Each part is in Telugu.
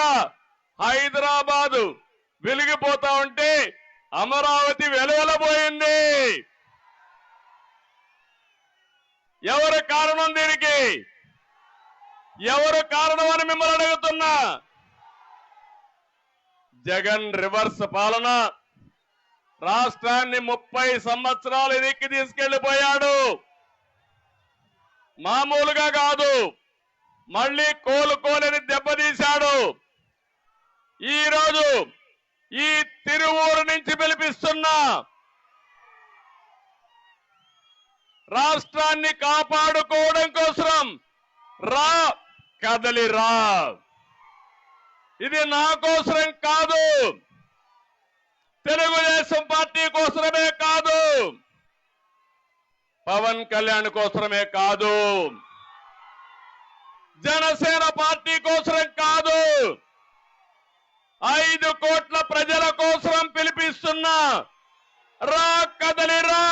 హైదరాబాదు వెలిగిపోతా ఉంటే అమరావతి వెలువెలబోయింది. ఎవరు కారణం దీనికి? ఎవరు కారణం అని మిమ్మల్ని అడుగుతున్నా? జగన్ రివర్స్ పాలన. రాష్ట్రాన్ని ముప్పై సంవత్సరాలు ఎదిక్కి తీసుకెళ్ళిపోయాడు మామూలుగా కాదు. మళ్ళీ కోలుకోలేని ఈ రోజు ఈ తిరువూరు నుంచి పిలిపిస్తున్నా రాష్ట్రాన్ని కాపాడుకోవడం కోసం రా కదలి రా. ఇది నా కోసరం కాదు. తెలుగుదేశం పార్టీ కోసమే కాదు. పవన్ కళ్యాణ్ కోసమే కాదు. జనసేన పార్టీ కోసరం కాదు ఐదు కోట్ల ప్రజల కోసం పిలిపిస్తున్నా రా కదలిరా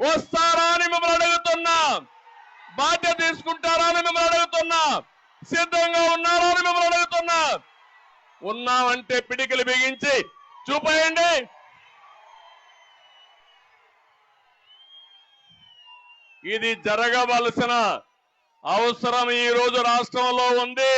వస్తారా అని మిమ్మల్ని అడుగుతున్నా. బాధ్యత తీసుకుంటారా అని మిమ్మల్ని అడుగుతున్నా. సిద్ధంగా ఉన్నారా అని మిమ్మల్ని అడుగుతున్నా. ఉన్నామంటే పిడికిలు బిగించి చూపేయండి. ఇది జరగవలసిన అవసరం ఈ రోజు రాష్ట్రంలో ఉంది.